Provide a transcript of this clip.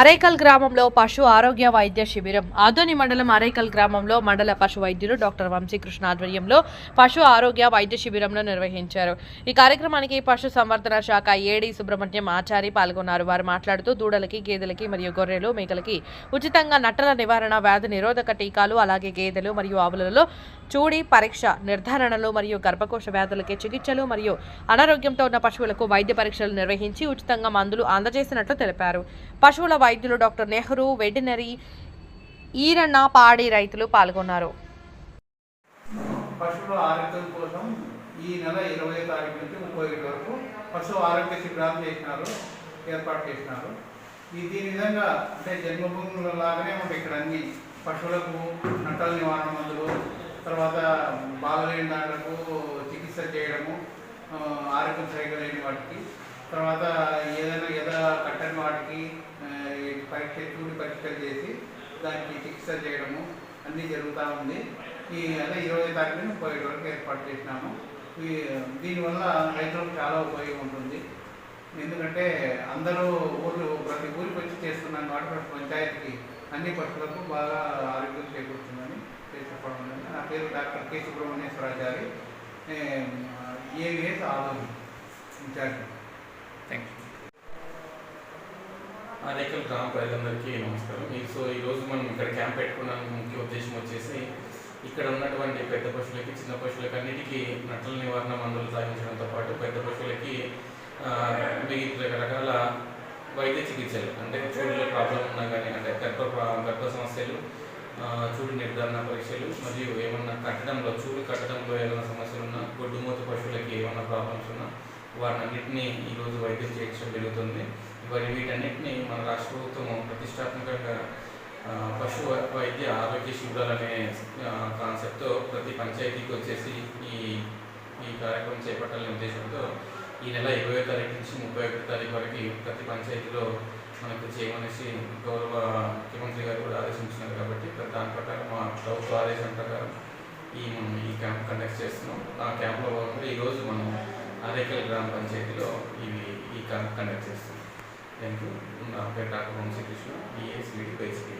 అరైకల్ గ్రామంలో పశు ఆరోగ్య వైద్య శిబిరం. ఆదోని మండలం అరైకల్ గ్రామంలో మండల పశు వైద్యులు డాక్టర్ వంశీకృష్ణ ఆధ్వర్యంలో పశు ఆరోగ్య వైద్య శిబిరంలో నిర్వహించారు. ఈ కార్యక్రమానికి పశు సంవర్ధన శాఖ ఏడి సుబ్రహ్మణ్యం ఆచారి పాల్గొన్నారు. వారు మాట్లాడుతూ దూడలకి గేదెలకి మరియు గొర్రెలు మేకలకి ఉచితంగా నట్టల నివారణ వ్యాధి నిరోధక టీకాలు అలాగే గేదెలు మరియు ఆవులలో చూడి పరీక్ష నిర్ధారణలు మరియు గర్భకోశ వ్యాధులకి చికిత్సలు మరియు అనారోగ్యంతో ఉన్న పశువులకు వైద్య పరీక్షలు నిర్వహించి ఉచితంగా మందులు అందజేసినట్లు తెలిపారు. పశువుల వైద్యులు డాక్టర్ నెహ్రూ వెటనరీ ఈరన్న పాడి రైతులు పాల్గొన్నారు. పశువుల ఆరోగ్యం కోసం ఈ నెల ఇరవై తారీఖు నుంచి ముప్పై ఒకటి వరకు ఆరోగ్య శిబిరాలు చేసినారు ఏర్పాటు చేసినారు. విధంగా అంటే జన్మభూముల లాగానే ఉంటాయి ఇక్కడ అన్ని పశువులకు నట్టల నివారణ మందులు తర్వాత బాగలేని దాంట్లకు చికిత్స చేయడము ఆరోగ్యం సరిగ్గా లేని వాటికి తర్వాత ఏదైనా ఎద కట్టని వాటికి ఆ, ఈ పరీక్ష చూడి చేసి దానికి చికిత్స చేయడము అన్నీ జరుగుతూ ఉంది. ఈ అదే ఇరవై తారీఖు నుంచి ముప్పై వరకు ఏర్పాటు చేసినాము. ఈ దీనివల్ల రైతులకు చాలా ఉపయోగం ఉంటుంది. ఎందుకంటే అందరూ ఊళ్ళు ప్రతి ఊరికి వచ్చి చేస్తున్నాను కాబట్టి పంచాయతీకి అన్ని పశువులకు బాగా ఆరోగ్యం చేకూరుతుందని చెప్పడం నా పేరు doctor K. Subrahmanyeswarachari. AVS Adoni incharge thank you Anekal గ్రామ ప్రజలందరికీ నమస్కారం. ఈ సో ఈరోజు మనం ఇక్కడ క్యాంప్ పెట్టుకోవడానికి ముఖ్య ఉద్దేశం వచ్చేసి ఇక్కడ ఉన్నటువంటి పెద్ద పశువులకి చిన్న పశువులకి అన్నిటికీ నట్టల నివారణ మందులు సాగించడంతో పాటు పెద్ద పశువులకి రకరకాల వైద్య చికిత్సలు అంటే చూడులో ప్రాబ్లం ఉన్నా కానీ అంటే గర్భ ప్రా- గర్భ సమస్యలు చూడు నిర్ధారణ పరీక్షలు మరియు ఏమన్నా కట్టడంలో చూడు కట్టడంలో ఏమైనా సమస్యలు ఉన్నా గొడ్డుమూత పశువులకి ఏమైనా ప్రాబ్లమ్స్ ఉన్నా వాటినన్నింటినీ ఈరోజు వైద్యం చేయించడం జరుగుతుంది. మరి వీటన్నిటిని మన రాష్ట్ర ప్రభుత్వం ప్రతిష్టాత్మకంగా పశు వైద్య ఆరోగ్య శిబిరాలు అనే కాన్సెప్ట్తో ప్రతి పంచాయతీకి వచ్చేసి ఈ ఈ కార్యక్రమం చేపట్టాలనే ఉద్దేశంతో ఈ నెల ఇరవై తారీఖు నుంచి ముప్పై ఒకటి తారీఖు వరకు ప్రతి పంచాయతీలో మనకు చేయమనేసి గౌరవ ముఖ్యమంత్రి గారు కూడా ఆదేశించినారు కాబట్టి దాని ప్రకారం మా ప్రభుత్వ ఆదేశం ప్రకారం ఈ మనం ఈ క్యాంప్ కండక్ట్ చేస్తున్నాం. ఆ క్యాంప్లో భాగంగా ఈరోజు మనం అరేకల్ గ్రామ పంచాయతీలో ఇవి ఈ క్యాంప్ కండక్ట్ చేస్తున్నాం. థ్యాంక్ యూ నా పేరు డాక్టర్ వంశీకృష్ణ ఈఎస్బిడి బైస్కి